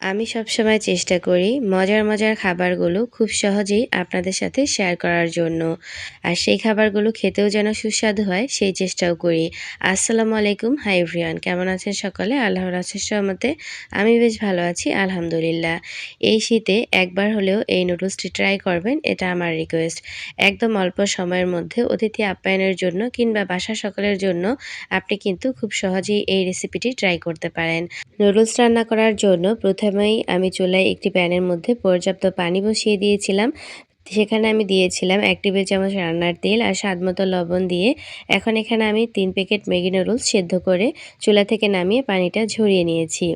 আমি সবসময় চেষ্টা করি মজার মজার খাবারগুলো খুব সহজেই আপনাদের সাথে শেয়ার করার জন্য। আর সেই খাবারগুলো খেতেও যেন সুস্বাদু হয়, সেই চেষ্টাও করি। আসসালামু আলাইকুম। হাই কেমন আছেন সকলে? আল্লাহর আশের সহমতে আমি বেশ ভালো আছি, আলহামদুলিল্লাহ। এই শীতে একবার হলেও এই নুডলসটি ট্রাই করবেন, এটা আমার রিকোয়েস্ট একদম অল্প সময়ের মধ্যে অতিথি আপ্যায়নের জন্য কিংবা বাসা সকলের জন্য আপনি কিন্তু খুব সহজেই এই রেসিপিটি ট্রাই করতে পারেন। নুডলস রান্না করার জন্য প্রথমেই আমি চুলায় একটি প্যানের মধ্যে পর্যাপ্ত পানি বসিয়ে দিয়েছিলাম। সেখানে আমি দিয়েছিলাম এক টেবিল চামচ রান্নার তেল আর স্বাদ মতো লবণ দিয়ে এখন এখানে আমি তিন প্যাকেট ম্যাগি নুডলস সেদ্ধ করে চুলা থেকে নামিয়ে পানিটা ঝরিয়ে নিয়েছি।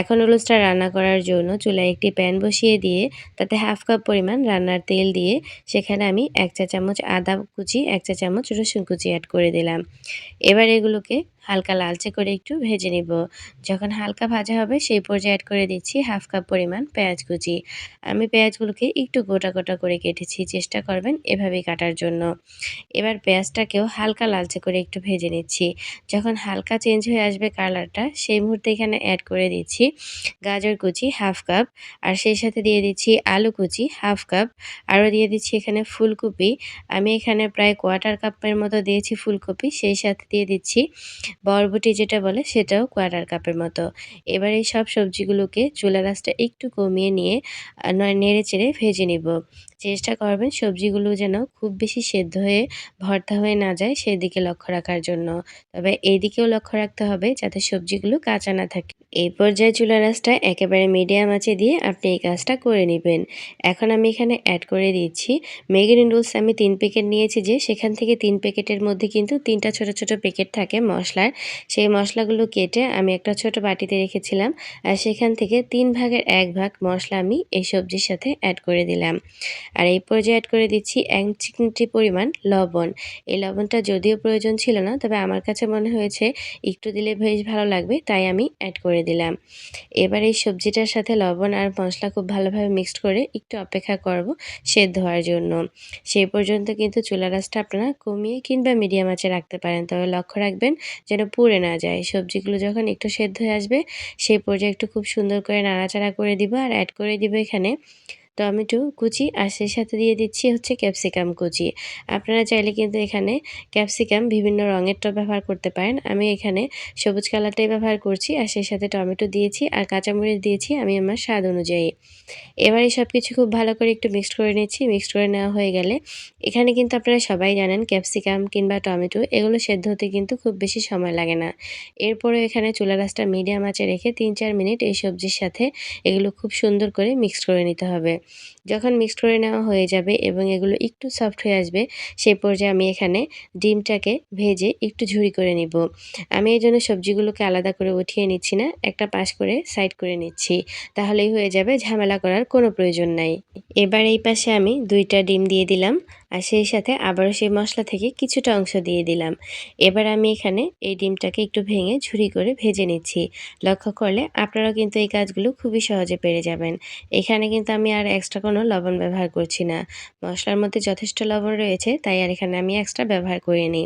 এখন নুডলসটা রান্না করার জন্য চুলায় একটি প্যান বসিয়ে দিয়ে তাতে হাফ কাপ পরিমাণ রান্নার তেল দিয়ে সেখানে আমি এক চা চামচ আদা কুচি, এক চা চামচ রসুন কুচি অ্যাড করে দিলাম। এবার এগুলোকে হালকা লালচে করে একটু ভেজে নিব। যখন হালকা ভাজা হবে, সেই পর্যায়ে অ্যাড করে দিচ্ছি হাফ কাপ পরিমাণ পেঁয়াজ কুচি। আমি পেঁয়াজগুলোকে একটু গোটা গোটা করে কেটেছি, চেষ্টা করবেন এভাবেই কাটার জন্য। এবার পেঁয়াজটাকেও হালকা লালচে করে একটু ভেজে নিচ্ছি। যখন হালকা চেঞ্জ হয়ে আসবে কালারটা, সেই মুহূর্তে এখানে অ্যাড করে দিচ্ছি গাজর কুচি হাফ কাপ আর সেই সাথে দিয়ে দিচ্ছি আলু কুচি হাফ কাপ আরও দিয়ে দিচ্ছি এখানে ফুলকপি। আমি এখানে প্রায় কোয়ার্টার কাপের মতো দিয়েছি ফুলকপি, সেই সাথে দিয়ে দিচ্ছি বরবটি যেটা বলে সেটাও কোয়ার্টার কাপের মতো। এবার এই সব সবজিগুলোকে চুলা রাসটা একটু কমিয়ে নিয়ে নেড়ে চেড়ে ভেজে নিব। চেষ্টা করবেন সবজিগুলো যেন খুব বেশি সেদ্ধ হয়ে ভর্তা হয়ে না যায় সেদিকে লক্ষ্য রাখার জন্য। তবে এইদিকেও লক্ষ্য রাখতে হবে যাতে সবজিগুলো কাঁচা না থাকে। এই পর্যায়ে চুলা রাসটা একেবারে মিডিয়াম আঁচে দিয়ে আপনি এই কাজটা করে নেবেন। এখন আমি এখানে অ্যাড করে দিচ্ছি ম্যাগি নুডলস আমি তিন প্যাকেট নিয়েছি যে, সেখান থেকে তিন প্যাকেটের মধ্যে কিন্তু তিনটা ছোট ছোট প্যাকেট থাকে মশলার। সেই মশলাগুলো কেটে আমি একটা ছোট বাটিতে রেখেছিলাম আর সেখান থেকে তিন ভাগের এক ভাগ মশলা আমি এই সবজির সাথে অ্যাড করে দিলাম। আর এই পর্যায়ে অ্যাড করে দিচ্ছি এক চিমটি পরিমাণ লবণ। এই লবণটা যদিও প্রয়োজন ছিল না, তবে আমার কাছে মনে হয়েছে একটু দিলে বেশ ভালো লাগবে, তাই আমি অ্যাড করে দিলাম। এবার এই সবজিটার সাথে লবণ আর মশলা খুব ভালোভাবে মিক্সড করে একটু অপেক্ষা করব সেদ্ধ হওয়ার জন্য। সেই পর্যন্ত কিন্তু চুলা রাসটা আপনারা কমিয়ে কিংবা মিডিয়াম আঁচে রাখতে পারেন। তবে লক্ষ্য রাখবেন যেন পুড়ে না যায়। সবজিগুলো যখন একটু সেদ্ধ হয়ে আসবে, সেই পর্যায়ে একটু খুব সুন্দর করে নাড়াচাড়া করে দিব আর অ্যাড করে দিব এখানে। টমেটো কুচি আর সেই সাথে দিয়ে দিচ্ছি হচ্ছে ক্যাপসিকাম কুচি। আপনারা চাইলে কিন্তু এখানে ক্যাপসিকাম বিভিন্ন রঙের টপ ব্যবহার করতে পারেন। আমি এখানে সবুজ কালারটাই ব্যবহার করছি আর সেই সাথে টমেটো দিয়েছি আর কাঁচামরিচ দিয়েছি আমি আমার স্বাদ অনুযায়ী। এবারে সব কিছু খুব ভালো করে একটু মিক্সড করে নিচ্ছি। মিক্সড করে নেওয়া হয়ে গেলে এখানে কিন্তু আপনারা সবাই জানেন ক্যাপসিকাম কিংবা টমেটো এগুলো সেদ্ধ হতে কিন্তু খুব বেশি সময় লাগে না। এরপরে এখানে চুলা গাছটা মিডিয়াম আঁচে রেখে তিন চার মিনিট এই সবজির সাথে এগুলো খুব সুন্দর করে মিক্সড করে নিতে হবে। যখন মিক্স করে নেওয়া হয়ে যাবে এবং এগুলো একটু সফট হয়ে আসবে, সেই পর্যায়ে আমি এখানে ডিমটাকে ভেজে একটু ঝুড়ি করে নিব। আমি এই জন্য সবজিগুলোকে আলাদা করে উঠিয়ে নিচ্ছি না, একটা পাশ করে সাইড করে নিচ্ছি। তাহলেই হয়ে যাবে, ঝামেলা করার কোনো প্রয়োজন নাই। এবার এই পাশে আমি দুইটা ডিম দিয়ে দিলাম। আর সেই সাথে আবারও সেই মশলা থেকে কিছুটা অংশ দিয়ে দিলাম। এবার আমি এখানে এই ডিমটাকে একটু ভেঙে ঝুরি করে ভেজে নিচ্ছি। লক্ষ্য করলে আপনারাও কিন্তু এই কাজগুলো খুবই সহজে পেরে যাবেন। এখানে কিন্তু আমি আর এক্সট্রা কোনো লবণ ব্যবহার করছি না। মশলার মধ্যে যথেষ্ট লবণ রয়েছে, তাই আর এখানে আমি এক্সট্রা ব্যবহার করিনি।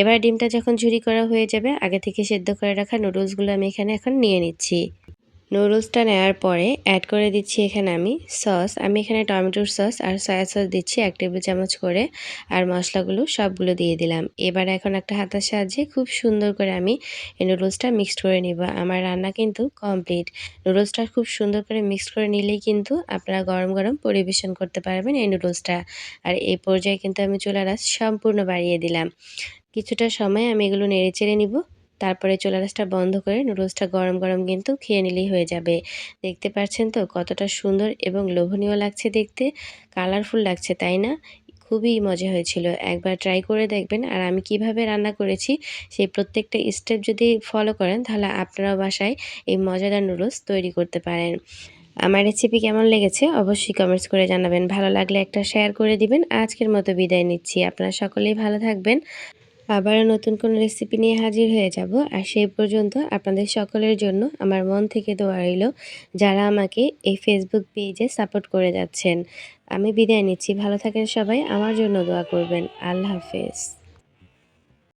এবার ডিমটা যখন ঝুরি করা হয়ে যাবে, আগে থেকে সেদ্ধ করে রাখা নুডলসগুলো আমি এখানে এখন নিয়ে নিচ্ছি। নুডলসটা নেওয়ার পরে অ্যাড করে দিচ্ছি এখানে আমি সস আমি এখানে টমেটোর সস আর সয়া সস দিচ্ছি এক টেবিল চামচ করে আর মশলাগুলো সবগুলো দিয়ে দিলাম। এবার এখন একটা হাতার সাহায্যে খুব সুন্দর করে আমি এই নুডলসটা মিক্সড করে নিব। আমার রান্না কিন্তু কমপ্লিট নুডলসটা খুব সুন্দর করে মিক্সড করে নিলেই কিন্তু আপনারা গরম গরম পরিবেশন করতে পারবেন এই নুডলসটা। আর এই পর্যায়ে কিন্তু আমি চুলার সম্পূর্ণ বাড়িয়ে দিলাম। কিছুটা সময় আমি এগুলো নেড়ে চেড়ে নিব। তারপরে চোলা রাসটা বন্ধ করে নুডলসটা গরম গরম কিন্তু খেয়ে নিলেই হয়ে যাবে। দেখতে পাচ্ছেন তো কতটা সুন্দর এবং লোভনীয় লাগছে দেখতে। কালারফুল লাগছে, তাই না? খুবই মজা হয়েছিল। একবার ট্রাই করে দেখবেন। আর আমি কীভাবে রান্না করেছি সেই প্রত্যেকটা স্টেপ যদি ফলো করেন তাহলে আপনারাও বাসায় এই মজাদার নুডলস তৈরি করতে পারেন। আমার রেসিপি কেমন লেগেছে অবশ্যই কমেন্টস করে জানাবেন। ভালো লাগলে একটা শেয়ার করে দিবেন। আজকের মতো বিদায় নিচ্ছি। আপনারা সকলেই ভালো থাকবেন। আবারও নতুন কোনো রেসিপি নিয়ে হাজির হয়ে যাব। আর সেই পর্যন্ত আপনাদের সকলের জন্য আমার মন থেকে দোয়া রইল যারা আমাকে এই ফেসবুক পেজে সাপোর্ট করে যাচ্ছেন। আমি বিদায় নিচ্ছি। ভালো থাকেন সবাই। আমার জন্য দোয়া করবেন। আল্লাহ হাফেজ।